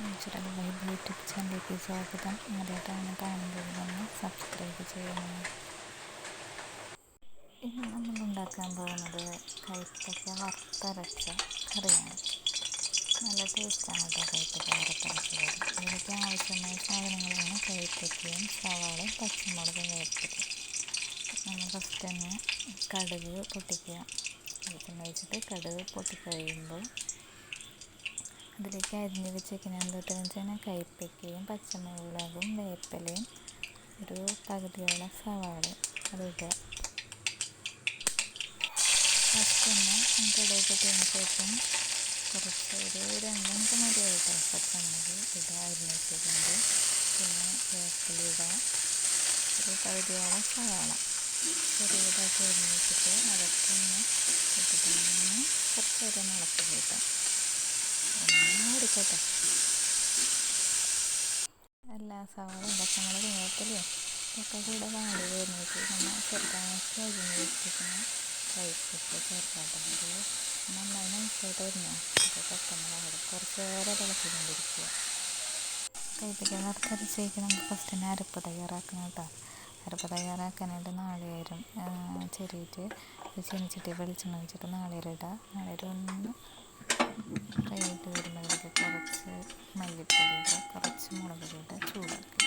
Natural Bible ചാനലിലേക്ക് സ്വാഗതം. ആദ്യമായിട്ടാണ് കാണുന്നതെന്ന് സബ്സ്ക്രൈബ് ചെയ്യണം. ഇന്ന് നമ്മൾ ഉണ്ടാക്കാൻ പോകുന്നത് കൈപ്പക്ക വറുത്തരച്ച കറിയാണ്. നല്ല ടേസ്റ്റാണ് കേട്ടോ കൈപ്പക്ക വറുത്തരച്ച കറി ഇതിലേക്ക് ആവശ്യമായ സാധനങ്ങളാണ് കൈപ്പക്കയും സവാളയും പച്ചമുളകും വേർത്തത് നമ്മൾ ഫസ്റ്റ് തന്നെ കടുക് പൊട്ടിക്കുക. വെളിച്ചെണ്ണ വെച്ചിട്ട് കടുക് പൊട്ടിക്കഴിയുമ്പോൾ അതിലേക്ക് അരിഞ്ഞ് വെച്ചേക്കുന്ന എന്താ വെച്ചാൽ കൈപ്പക്കയും പച്ചമുളകും വേപ്പിലയും ഒരു പകുതിയോളം സവാള ഇട്ടതിന് ശേഷം കുറച്ച് ഒരു രണ്ടഞ്ച് മതിയായിട്ട്. പച്ചമുളക് ഇടുക അരിഞ്ഞ് വെച്ചിട്ടുണ്ട് പിന്നെ വേപ്പില ഇടുക. ഒരു പകുതിയോളം സവാള. ചെറിയതായിട്ട് അരിഞ്ഞ് വെച്ചിട്ട് അതൊക്കെ ഒന്ന് ഇട്ടിട്ട് കുറച്ച് നേരം കിട്ടാം. എടുക്കട്ടെ എല്ലാ സവാളയും പച്ചമുളകും വേപ്പിലയും ഒക്കെ കൂടെ വാടി വരുന്നത് നമ്മൾ ചെറുതാക്കി അരിഞ്ഞ് വെച്ചിരിക്കുന്ന കഴിച്ചിട്ട് ചേർക്കാട്ടെ അത് നന്നായി അരിഞ്ഞോ അപ്പോൾ വാടും കുറച്ച് നേരം തിളക്കിക്കൊണ്ടിരിക്കുക കൈപ്പൊക്കെ വറുത്തരച്ചേക്ക് നമുക്ക് ഫസ്റ്റ് തന്നെ അരപ്പ് തയ്യാറാക്കണം കേട്ടോ. അരപ്പ് തയ്യാറാക്കാനായിട്ട് നാളികേരം ചെറിയിട്ട് ചീനിച്ചിട്ട് വെളിച്ചെണ്ണ വെച്ചിട്ട് നാളികേരം ഇടുക നാളികേരം ഒന്ന് ഫ്രൈ ആയിട്ട് വരുമ്പോഴേക്ക് കുറച്ച് മല്ലിപ്പൊടി കുറച്ച് മുളക് ഇടുക ചൂടാക്കി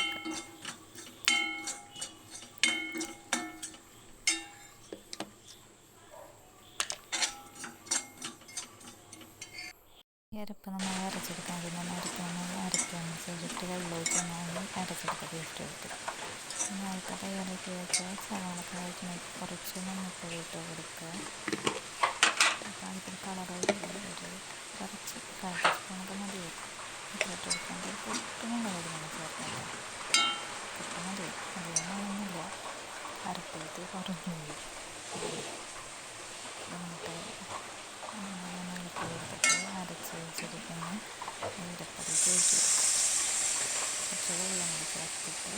എടുക്കുക നമ്മൾ അരച്ചെടുക്കാൻ പിന്നെ അരക്കാൻ അരയ്ക്കാൻ ചെയ്തിട്ട് വെള്ളം നമ്മൾ അരച്ചെടുക്കുക പേസ്റ്റ് പിന്നെ അതൊക്കെ തയ്യാറാക്കി വെച്ചാൽ സവാളക്കായിട്ട് കുറച്ച് മഞ്ഞൾപ്പൊടി ഇട്ട് കൊടുക്കുക. അപ്പോൾ അതിൽ കളർ ഒരു കുറച്ച് കാൽ ടീസ്പൂണൊക്കെ മതി ഇട്ട് കൊടുക്കുമ്പോൾ പൊട്ടും മുളക് നമ്മൾ ചേർക്കണ്ട പൊട്ട് മതി അധികം വേണമെന്നില്ല അരപ്പേത്ത് കുറഞ്ഞു എന്നിട്ട് എടുത്തിട്ട് അരച്ച് വെച്ചിരിക്കുന്ന. ഈരപ്പടിക്ക് ഒഴിച്ച് കുറച്ച് വെള്ളം കൂടി ചേർത്തിട്ട്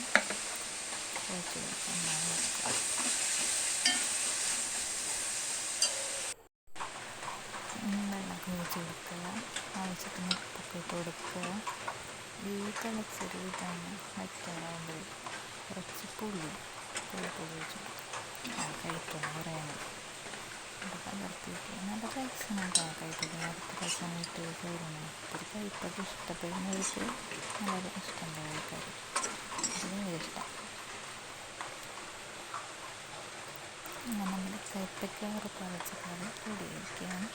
ആവശ്യത്തിന് ഉപ്പൊക്കെ കൊടുക്കുക. ഈ തിളച്ചൊരു ഇതാണ് കുറച്ച് പുളി പുളിപ്പൊടി ഒഴിച്ച് കഴിക്കണം കുറയണം അത് പകർത്തിയിട്ട് നല്ല കഴിച്ചണം കേട്ടോ കൈപ്പൊക്കെ വറുത്ത് കഴിച്ചാനായിട്ട് ചോറിന് ഒത്തിരി കൈപ്പൊക്കെ ഇഷ്ടപ്പെടുന്നവർക്ക് വളരെ ഇഷ്ടമുള്ള ആൾക്കാർ ഭയങ്കര ഇഷ്ടം. അങ്ങനെ നമ്മുടെ കൈപ്പൊക്കെ വറുത്ത് വെച്ച കറി റെഡി ആയിരിക്കുകയാണ്